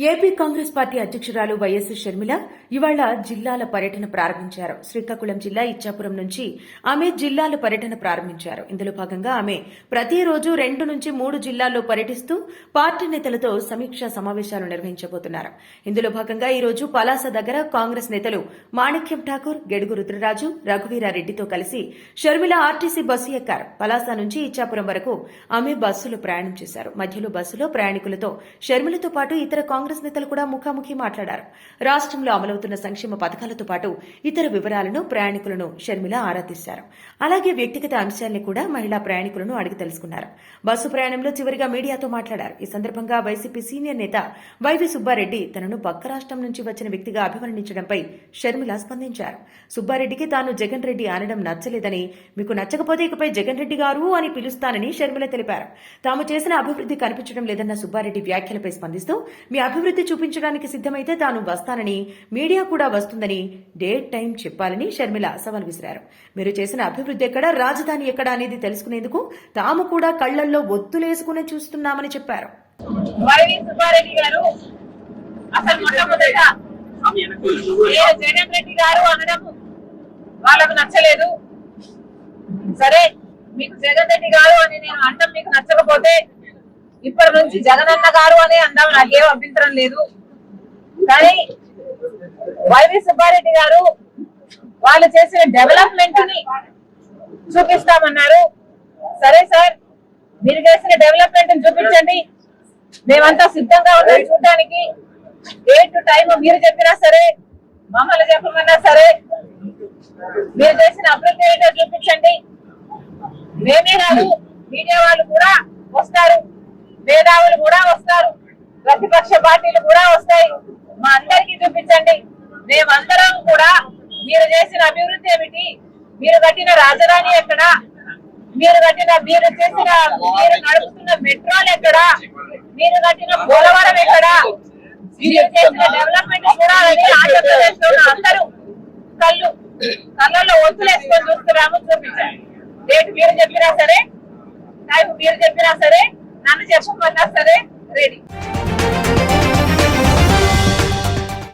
AP Congress party అధ్యక్షురాలు YS Sharmila ఇవాళ జిల్లాల పర్యటన ప్రారంభించారు. శ్రీకాకుళం జిల్లా ఇచ్చాపురం నుంచి ఆమె జిల్లాల పర్యటన ప్రారంభించారు. ఇందులో భాగంగా ఆమె ప్రతిరోజు రెండు నుంచి మూడు జిల్లాల్లో పర్యటిస్తూ పార్టీ నేతలతో సమీక్షా సమావేశాలు నిర్వహించబోతున్నారు. ఇందులో భాగంగా ఈ రోజు పలాస దగ్గర కాంగ్రెస్ నేతలు మాణిక్యం ఠాకూర్ గెడుగు రుద్రరాజు రఘువీరారెడ్డితో కలిసి షర్మిల ఆర్టీసీ బస్సు ఎక్కారు. పలాస నుంచి ఇచ్చాపురం వరకు ఆమె బస్సులో ప్రయాణం చేశారు. మధ్యలో బస్సులో ప్రయాణికులతో షర్మిలతో పాటు ఇతర కాంగ్రెస్ నేతలు కూడా ముఖాముఖి మాట్లాడారు. రాష్ట్రంలో అమలవుతున్న సంక్షేమ పథకాలతో పాటు ఇతర వివరాలను ప్రయాణికులను షర్మిల ఆరా తీశారు. అలాగే వ్యక్తిగత అంశాల్ని కూడా మహిళా ప్రయాణికులను అడిగి తెలుసుకున్నారు. బస్సు ప్రయాణంలో చివరిగా మీడియాతో మాట్లాడారు. ఈ సందర్భంగా వైసీపీ సీనియర్ నేత వైవి సుబ్బారెడ్డి తనను పక్క రాష్ట్రం నుంచి వచ్చిన వ్యక్తిగా అభివర్ణించడంపై షర్మిల స్పందించారు. సుబ్బారెడ్డికి తాను జగన్ రెడ్డి అనడం నచ్చలేదని మీకు నచ్చకపోతే ఇకపై జగన్ రెడ్డి గారు అని పిలుస్తానని షర్మిల తెలిపారు. తాము చేసిన అభివృద్ధి కనిపించడం లేదన్న సుబ్బారెడ్డి వ్యాఖ్యలపై స్పందిస్తూ మీ అభివృద్ధి చూపించడానికి సిద్ధమైతే తాను వస్తానని మీడియా కూడా వస్తుందని డేట్ టైం చెప్పాలని షర్మిల సవాల్ విసిరారు. మీరు చేసిన అభివృద్ధి ఎక్కడ రాజధాని ఎక్కడ అనేది తెలుసుకునేందుకు తాము కూడా కళ్ళల్లో ఒత్తులేసుకుని చూస్తున్నామని చెప్పారు. గారు అసలు మొట్టమొదట జగన్ రెడ్డి గారు అనడం వాళ్ళకు నచ్చలేదు. సరే మీకు జగన్ రెడ్డి గారు అని నేను అంటాం మీకు నచ్చకపోతే ఇప్పటి నుంచి జగనన్న గారు అని అందాం నాకేం అభ్యంతరం లేదు. కానీ వైవి సుబ్బారెడ్డి గారు వాళ్ళు చేసిన డెవలప్మెంట్ని చూపిస్తామన్నారు. సరే సార్ మీరు చేసిన డెవలప్మెంట్ చూపించండి. మేమంతా సిద్ధంగా ఉన్నాం చూడడానికి. టు టైం మీరు చెప్పినా సరే మమ్మల్ని చెప్పమన్నా సరే మీరు చేసిన అభివృద్ధి ఏంటో చూపించండి. మేమే కాదు మీడియా వాళ్ళు కూడా వస్తారు. మేధావులు కూడా వస్తారు. ప్రతిపక్ష పార్టీలు కూడా వస్తాయి. మా అందరికీ చూపించండి. మేమందరం కూడా మీరు చేసిన అభివృద్ధి ఏమిటి? మీరు కట్టిన రాజధాని ఎక్కడ? మీరు కట్టిన మీరు చేసిన మీరు నడుపుతున్న మెట్రోలు ఎక్కడ? మీరు కట్టిన పోలవరం ఎక్కడ? మీరు చేసిన డెవలప్మెంట్ చూడాలని ఆంధ్రప్రదేశ్లో అందరూ కళ్ళు కళ్ళల్లో ఒత్తులేసుకొని చూస్తున్నాము చూపించారు డేట్ మీరు చెప్పినా సరే టైం మీరు చెప్పినా సరే నన్ను చెప్పమన్నా సరే రెడీ.